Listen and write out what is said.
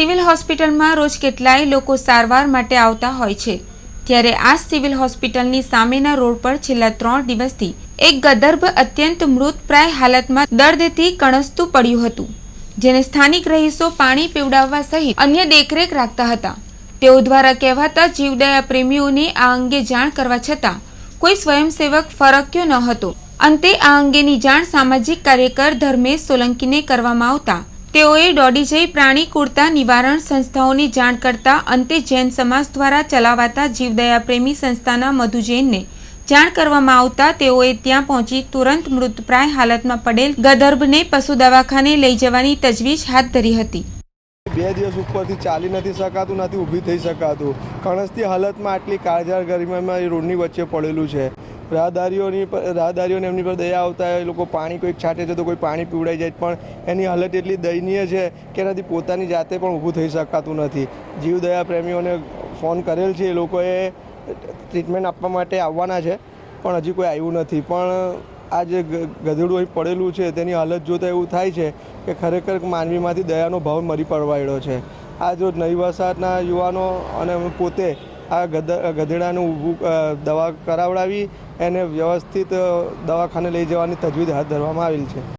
Civil હોસ્પિટલમાં રોજ કેટલાય લોકો સારવાર માટે આવતા હોય છે. ત્યારે આ સિવિલ હોસ્પિટલની સામેના રોડ પર છેલ્લા ત્રણ દિવસથી એક ગદર્ભ અત્યંત મૃતપ્રાય હાલતમાં દર્દથી કણસતું પડ્યું હતું, જેને સ્થાનિક રહીશો પાણી પીવડાવવા સહિત અન્ય દેખરેખ રાખતા હતા. તેઓ દ્વારા કહેવાતા જીવદયા પ્રેમીઓને આ અંગે જાણ કરવા છતાં કોઈ સ્વયંસેવક ફરક્યો ન હતો. અંતે આ અંગેની જાણ સામાજિક કાર્યકર ધર્મેશ સોલંકીને કરવામાં આવતા તેઓએ દોડી જઈ પ્રાણી કુળતા નિવારણ સંસ્થાઓની જાણ કરતા અંતે જૈન સમાજ દ્વારા ચલાવાતા જીવદયા પ્રેમી સંસ્થાના મધુ જૈનને જાણ કરવામાં આવતા તેઓએ ત્યાં પહોંચી તુરંત મૃતપ્રાય હાલતમાં પડેલ ગદર્ભને પશુ દવાખાને લઈ જવાની તજવીજ હાથ ધરી હતી. બે દિવસ ઉપરથી ચાલી નથી શકાતું, નથી ઊભી થઈ શકાતું. કણસથી હાલતમાં આટલી કાળજાળ ગરમીમાં એ રોડની વચ્ચે પડેલું છે. રાહદારીઓની રાહદારીઓને એમની પર દયા આવતા એ લોકો પાણી કોઈક છાંટે છે તો કોઈ પાણી પીવડાઈ જાય, પણ એની હાલત એટલી દયનીય છે કે એનાથી પોતાની જાતે પણ ઊભું થઈ શકાતું નથી. જીવદયા પ્રેમીઓને ફોન કરેલ છે, એ લોકોએ ટ્રીટમેન્ટ આપવા માટે આવવાના છે, પણ હજી કોઈ આવ્યું નથી. પણ આ જે ગધેડું અહીં પડેલું છે, તેની હાલત જોતાં એવું થાય છે કે ખરેખર માનવીમાંથી દયાનો ભાવ મરી પડવાયેલો છે. આ જો નહીં વસાહતના યુવાનો અને પોતે આ ગધ ગધેડાનું ઊભું દવા કરાવડાવી, એને વ્યવસ્થિત દવાખાને લઈ જવાની તજવીજ હાથ ધરવામાં આવેલ છે.